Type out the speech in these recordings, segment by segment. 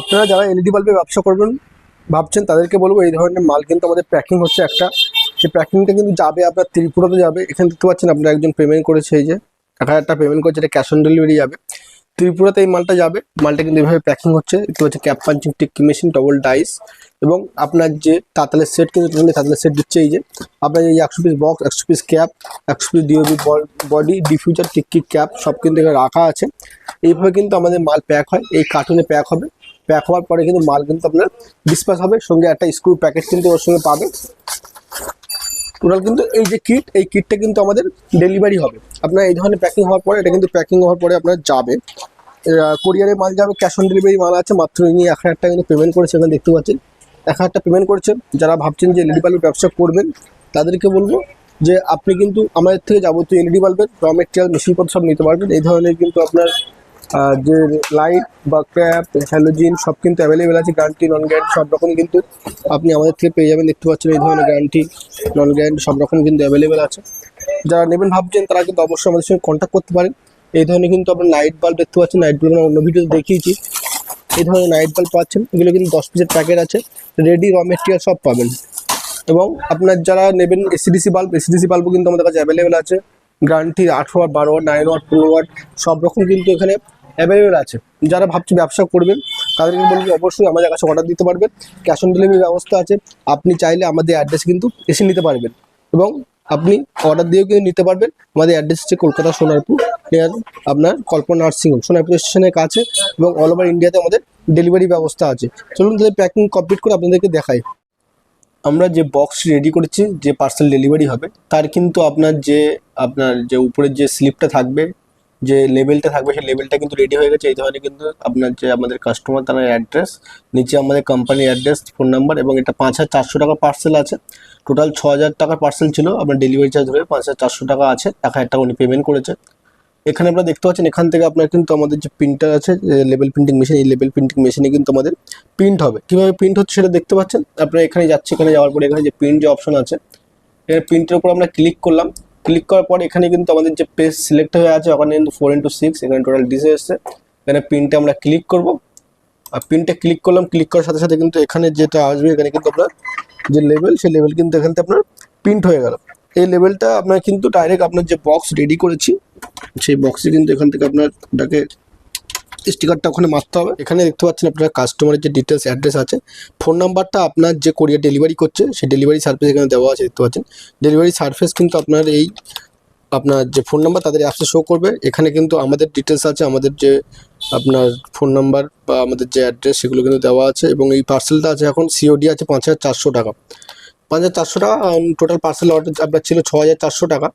আপনারা যারা এলইডি বাল্বের ব্যবসা করবেন, ভাবছেন তাদেরকে বলব, এই ধরনের মাল কিন্তু আমাদের প্যাকিং হচ্ছে একটা। সেই প্যাকিংটা কিন্তু যাবে আপনার ত্রিপুরাতে যাবে। এখানে দেখতে পাচ্ছেন আপনার একজন পেমেন্ট করেছে, এই যে এক হাজার টাকা পেমেন্ট করেছে, এটা ক্যাশ অন ডেলিভারি যাবে। ত্রিপুরাতে এই মালটা যাবে। মালটা কিন্তু এভাবে প্যাকিং হচ্ছে। দেখতে পাচ্ছেন ক্যাপ পাঞ্চিং টিক্কি মেশিন ডবল ডাইস এবং আপনার যে তাতালের সেট কিন্তু তাতালের সেট দিচ্ছে, এই যে আপনার এই একশো পিস বক্স একশো পিস ক্যাপ একশো পিস ডিওবি বডি ডিফিউজার টিক্কি ক্যাপ সব কিন্তু এখানে রাখা আছে। এইভাবে কিন্তু আমাদের মাল প্যাক হয়। এই কার্টুনে প্যাক হবে। প্যাক হওয়ার পরে কিন্তু মাল কিন্তু আপনার ডিসপাস হবে। সঙ্গে একটা স্ক্রু প্যাকেট কিন্তু ওর সঙ্গে পাবে। টোটাল কিন্তু এই যে কিট এই কিটটা কিন্তু আমাদের ডেলিভারি হবে। আপনার এই ধরনের প্যাকিং হওয়ার পরে, এটা কিন্তু প্যাকিং হওয়ার পরে আপনার যাবে। কোরিয়ারে মাল যাবে ক্যাশ অন ডেলিভারি মাল আছে, মাত্র ইনি এক হাজার টাকা কিন্তু পেমেন্ট করেছে, এখানে দেখতে পাচ্ছেন। এক হাজার টাকা পেমেন্ট করেছেন যারা ভাবছেন যে এলইডি বাল্বের ব্যবসা করবেন, তাদেরকে বলব যে আপনি কিন্তু আমাদের থেকে যাবতীয় এলইডি বাল্বের র মেটেরিয়াল মেশিনপত্র সব নিতে পারবেন। এই ধরনের কিন্তু আপনার যে লাইট বা ক্যাপ হ্যালোজিন সব কিন্তু অ্যাভেলেবেল আছে গ্যারান্টি নন গ্যারান্টি সব রকম কিন্তু আপনি আমাদের থেকে পেয়ে যাবেন। দেখতে পাচ্ছেন এই ধরনের গ্যারান্টি নন গ্যারান্টি সব রকম কিন্তু অ্যাভেলেবেল আছে। যারা নেবেন ভাবছেন, তারা কিন্তু অবশ্যই আমাদের সঙ্গে কন্ট্যাক্ট করতে পারেন। এই ধরনের কিন্তু আপনার নাইট বাল্ব দেখতে পাচ্ছেন নাইট বাল্ব অন্য ভিডিও দেখিয়েছি। এই ধরনের নাইট বাল্ব পাচ্ছেন, এগুলো কিন্তু দশ পিসের প্যাকেট আছে রেডি র মেটেরিয়াল সব পাবেন। এবং আপনার যারা নেবেন এসিডিসি বাল্ব এসিডিসি বাল্বও কিন্তু আমাদের কাছে অ্যাভেলেবেল আছে। গ্যারান্টি আঠেরো ওয়াট বারো ওয়াট নাইন ওয়াট পনেরো ওয়াট সব রকম কিন্তু এখানে অ্যাভেলেবেল আছে। যারা ভাবছে ব্যবসা করবেন, তাদেরকে বলব অবশ্যই আমাদের কাছে অর্ডার দিতে পারবেন। ক্যাশ অন ডেলিভারি ব্যবস্থা আছে। আপনি চাইলে আমাদের অ্যাড্রেস কিন্তু এসে নিতে পারবেন। এবং আপনি অর্ডার দিয়েও কিন্তু নিতে পারবেন। আমাদের অ্যাড্রেস হচ্ছে কলকাতা সোনারপুর নিয়ার আপনার কল্পনা নার্সিংহোম, সোনারপুর স্টেশনের কাছে এবং অল ওভার ইন্ডিয়াতে আমাদের ডেলিভারি ব্যবস্থা আছে। চলুন তাদের প্যাকিং কমপ্লিট করে আপনাদেরকে দেখাই। আমরা যে বক্স রেডি করেছি, যে পার্সেল ডেলিভারি হবে, তার কিন্তু আপনার যে আপনার যে উপরের যে স্লিপটা থাকবে যে লেভেলটা থাকবে, সেই লেভেলটা কিন্তু রেডি হয়ে গেছে। এই ধরনের কিন্তু আপনার যে আমাদের কাস্টমার তার অ্যাড্রেস নিচে আমাদের কোম্পানির অ্যাড্রেস ফোন নাম্বার এবং এটা পাঁচ হাজার চারশো টাকা পার্সেল আছে। টোটাল ছ হাজার টাকার পার্সেল ছিল, আপনার ডেলিভারি চার্জ ধরে পাঁচ হাজার চারশো টাকা আছে। এক হাজার টাকা উনি পেমেন্ট করেছে। এখানে আপনারা দেখতে পাচ্ছেন, এখান থেকে আপনার কিন্তু আমাদের যে প্রিন্টার আছে লেভেল প্রিন্টিং মেশিন এই লেভেল প্রিন্টিং মেশিনে কিন্তু আমাদের প্রিন্ট হবে। কীভাবে প্রিন্ট হচ্ছে সেটা দেখতে পাচ্ছেন? আপনারা এখানে যাচ্ছে, এখানে যাওয়ার পরে এখানে যে প্রিন্ট যে অপশন আছে এখানে প্রিন্টের উপর আমরা ক্লিক করলাম। ক্লিক করার পর এখানে কিন্তু আমাদের যে পেজ সিলেক্ট হয়ে আছে, ওখানে কিন্তু ফোর ইন্টু সিক্স এখানে টোটাল ডিসে এসছে। এখানে প্রিন্টে আমরা ক্লিক করব। আর প্রিন্টে ক্লিক করলাম ক্লিক করার সাথে সাথে কিন্তু এখানে যেটা আসবে, এখানে কিন্তু আপনার যে লেভেল সেই লেভেল কিন্তু এখান থেকে আপনার প্রিন্ট হয়ে গেল। এই লেভেলটা আপনার কিন্তু ডাইরেক্ট আপনার যে বক্স রেডি করেছি, সেই বক্সে কিন্তু এখান থেকে আপনার ওটাকে স্টিকারটা ওখানে মারতে হবে। এখানে দেখতে পাচ্ছেন আপনার কাস্টমারের যে ডিটেলস অ্যাড্রেস আছে ফোন নাম্বারটা আপনার যে কোরিয়ার ডেলিভারি করছে, সেই ডেলিভারি সার্ভিস এখানে দেওয়া আছে, দেখতে পাচ্ছেন। ডেলিভারি সার্ভিস কিন্তু আপনার এই, আপনার যে ফোন নাম্বার তাদের অ্যাপসে শো করবে। এখানে কিন্তু আমাদের ডিটেলস আছে, আমাদের যে আপনার ফোন নাম্বার বা আমাদের যে অ্যাড্রেস সেগুলো কিন্তু দেওয়া আছে এবং এই পার্সেলটা আছে এখন সিওডি আছে পাঁচ হাজার চারশো টাকা। পাঁচ হাজার চারশো টাকা টোটাল পার্সেল অর্ডার আপনার ছিল ছ হাজার চারশো টাকা।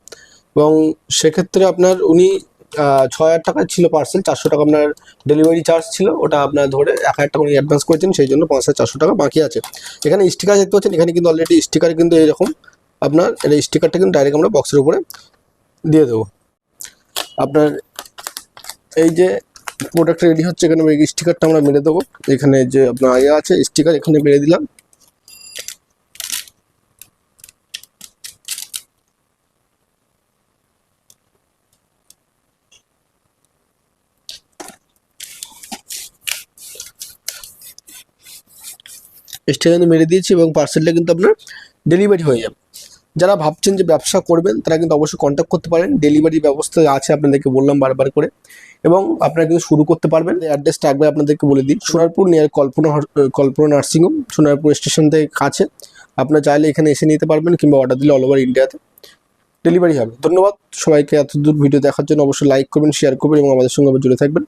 এবং সেক্ষেত্রে আপনার উনি আহ, ছ হাজার টাকা ছিল পার্সেল চারশো টাকা আপনার ডেলিভারি চার্জ ছিল ওটা আপনার ধরে এক হাজার টাকা অ্যাডভান্স করেছেন সেই জন্য পাঁচ হাজার চারশো টাকা বাকি আছে। এখানে স্টিকার দেখতে পাচ্ছেন এখানে কিন্তু অলরেডি স্টিকার কিন্তু এরকম আপনার এটা স্টিকারটা কিন্তু ডাইরেক্ট আমরা বক্সের উপরে দিয়ে দেবো। আপনার এই যে প্রোডাক্ট রেডি হচ্ছে এখানে এই স্টিকারটা আমরা মেরে দেবো। এখানে যে আপনার আগে আছে স্টিকার এখানে মেরে দিলাম। স্টিকার কিন্তু মেরে দিয়েছি এবং পার্সেলটা কিন্তু আপনার ডেলিভারি হয়ে যাবে। যারা ভাবছেন যে ব্যবসা করবেন, তারা কিন্তু অবশ্যই কন্ট্যাক্ট করতে পারেন। ডেলিভারি ব্যবস্থা আছে আপনাদেরকে বললাম বারবার করে এবং আপনারা কিন্তু শুরু করতে পারবেন। অ্যাড্রেসটা একবার আপনাদেরকে বলে দিই, Sonarpur near Kalpana Kalpana nursing home Sonarpur station থেকে কাছে। আপনারা চাইলে এখানে এসে নিতে পারবেন কিংবা অর্ডার দিলে অল ওভার ইন্ডিয়াতে ডেলিভারি হবে। ধন্যবাদ সবাইকে এত দূর ভিডিও দেখার জন্য। অবশ্যই লাইক করবেন শেয়ার করবেন এবং আমাদের সঙ্গে আবার জুড়ে থাকবেন।